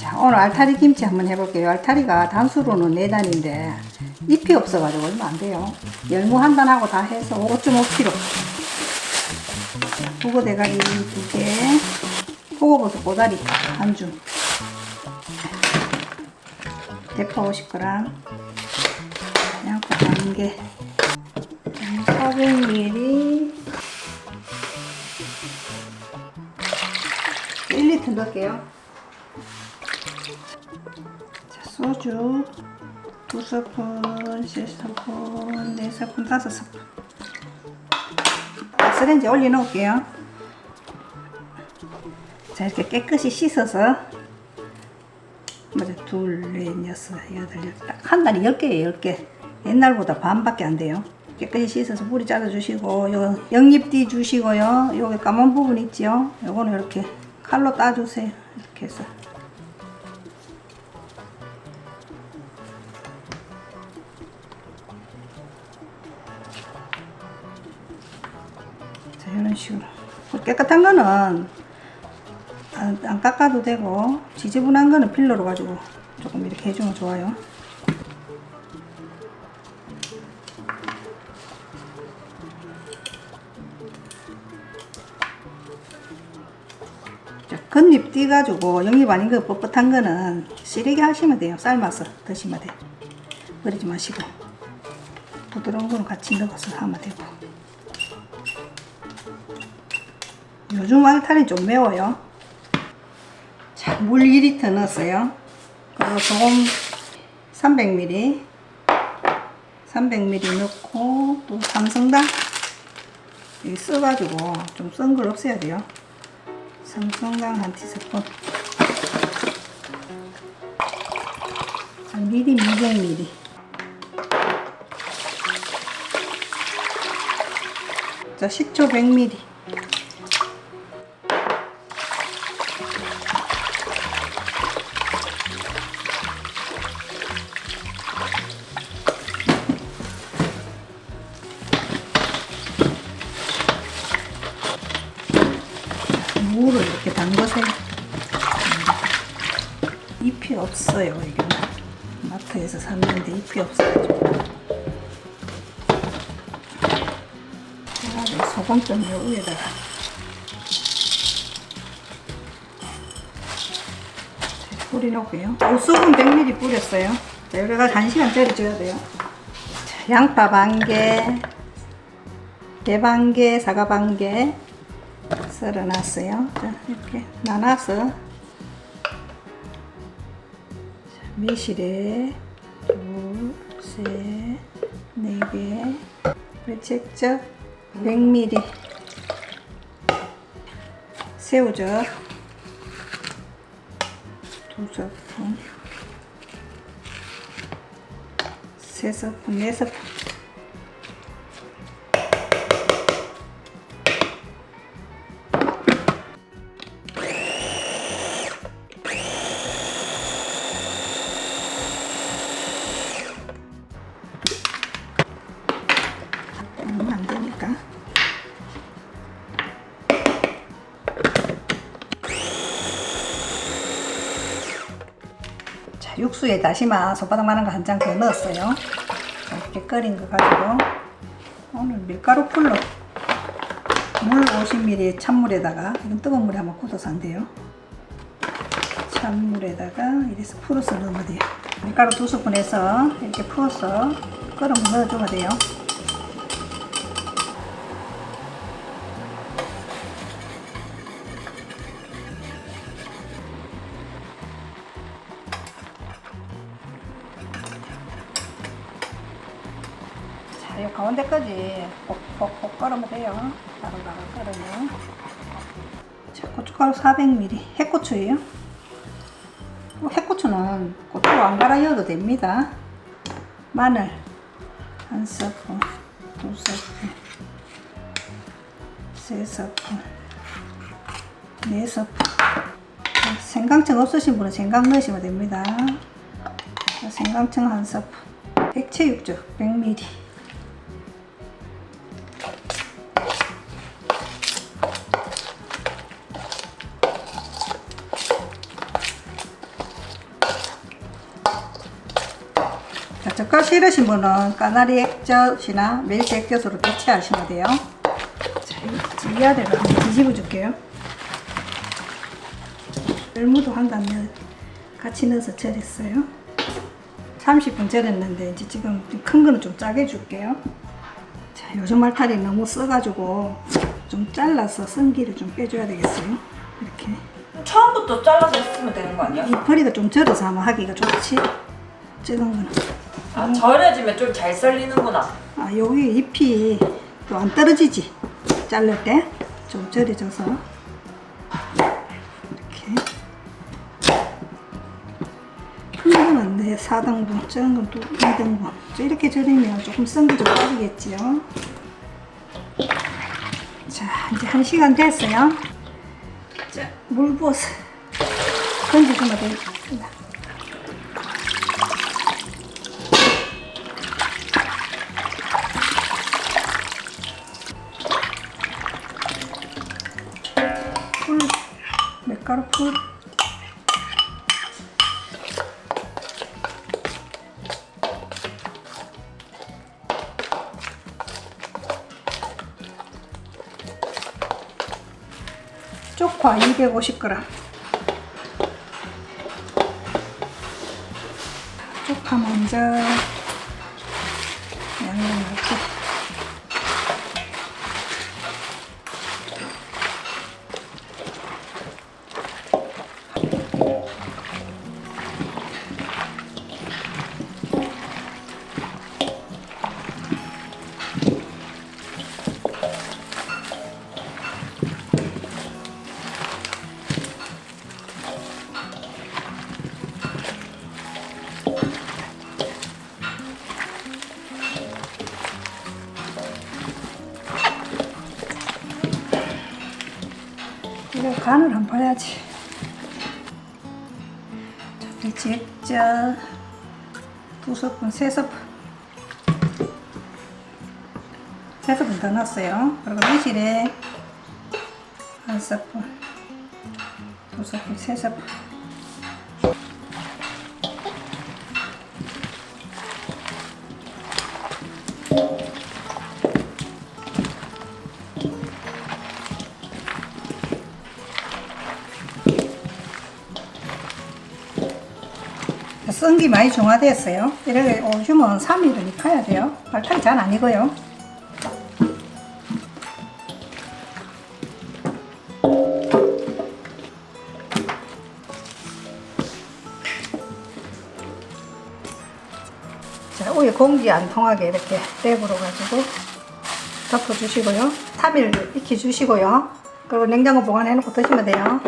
자, 오늘 알타리 김치 한번 해볼게요. 알타리가 단수로는 4단인데 잎이 없어가지고 얼마 안 돼요. 열무 한 단하고 다 해서 5.5kg. 북어 대가리 두 개, 호거버섯 꼬다리 한 줌, 대파 50g, 양파 한 개, 400ml, 1리터 넣을게요. 소주 두 스푼, 세 스푼, 네 스푼, 다섯 스푼. 가스레인지 올려놓을게요. 자, 이렇게 깨끗이 씻어서 맞아, 둘, 넷, 여섯, 여덟, 열, 딱한 달에 열 개예요, 열 개. 옛날보다 반밖에 안 돼요. 깨끗이 씻어서 뿌리 잘라주시고, 요 영잎띠 주시고요. 여기 까만 부분 있죠? 요거는 이렇게 칼로 따주세요. 이렇게 해서. 이런 식으로. 깨끗한 거는 안, 안 깎아도 되고, 지저분한 거는 필러로 가지고 조금 이렇게 해주면 좋아요. 자, 겉잎 띄가지고 영입 아닌 거 뻣뻣한 거는 시래기 하시면 돼요. 삶아서 드시면 돼요. 버리지 마시고. 부드러운 거는 같이 넣어서 하면 되고. 요즘 알타리 좀 매워요. 자, 물 2리터 넣었어요. 그리고 소금 300ml. 300ml 넣고 또 삼성당 여기 써가지고 좀 쓴 걸 없애야 돼요. 삼성당 한 티스푼. 자, 미리 200ml. 자, 식초 100ml. 무를 이렇게 담궈서 잎이 없어요 이게. 마트에서 샀는데 잎이 없어가지고. 아, 소금 좀 위에다가 뿌리놓고요. 소금 100ml 뿌렸어요. 자, 여기가 1시간짜리 줘야 돼요. 자, 양파 반개 배 반개 사과 반 개 썰어놨어요. 자, 이렇게 나눠서 자, 매실에 둘, 셋, 네 개, 배책적 100ml, 새우젓 두 스푼, 세 스푼, 네 스푼. 자, 육수에 다시마 손바닥만한 거 한 장 더 넣었어요. 자, 이렇게 끓인 거 가지고 오늘 밀가루 풀로 물 50ml 찬물에다가 이건 뜨거운 물에 한번 굳어서 안 돼요. 찬물에다가 이래서 풀어서 넣으면 돼요. 밀가루 두 스푼 해서 이렇게 부어서 끓으면 넣어주면 돼요. 이 가운데까지 kokkok콕 끓으면 돼요. 따로따로 끓으면. 자, 고춧가루 400ml. 해고추예요. 어, 해고추는 고추 안 갈아여도 됩니다. 마늘 한 스푼, 두 스푼, 세 스푼, 네 스푼. 생강청 없으신 분은 생강 넣으시면 됩니다. 생강청 한 스푼, 백채육즙 100ml. 젓갈 싫으신 분은 까나리 액젓이나 멸치 액젓으로 대체하시면 돼요. 자, 이거 지리아대로 한번 뒤집어 줄게요. 열무도 한 단면 같이 넣어서 절였어요. 30분 절였는데 이제 지금 큰 거는 좀 짜게 줄게요. 자, 요즘 말탈이 너무 써가지고 좀 잘라서 쓴기를 좀 빼줘야 되겠어요. 이렇게. 처음부터 잘라서 했으면 되는 거 아니야? 이 허리가 좀 절어서 아마 하기가 좋지. 작은 거는. 아, 절여지면 좀 잘 썰리는구나. 아, 여기 잎이 또 안 떨어지지. 자를 때 좀 절여져서. 이렇게. 큰 거는 네 4등분, 작은 건또 2등분. 이렇게 절이면 조금 썬게 좀 빠지겠지요. 자, 이제 한 시간 됐어요. 자, 물 부어서 건져주면 되겠습니다. 밀가루 풀. 쪽파 250g. 쪽파 먼저 양념 넣고 이거 간을 한번 봐야지. 멸치 액젓 두 스푼, 세 스푼. 세 스푼 더 넣었어요. 그리고 매실에 한 스푼, 두 스푼, 세 스푼. 쓴기 많이 중화됐어요. 이렇게 오줌은 3일은 익혀야 돼요. 발탕이 잘 안 익어요. 자, 우유 공기 안 통하게 이렇게 랩으로 가지고 덮어주시고요. 3일 익혀주시고요. 그리고 냉장고 보관해 놓고 드시면 돼요.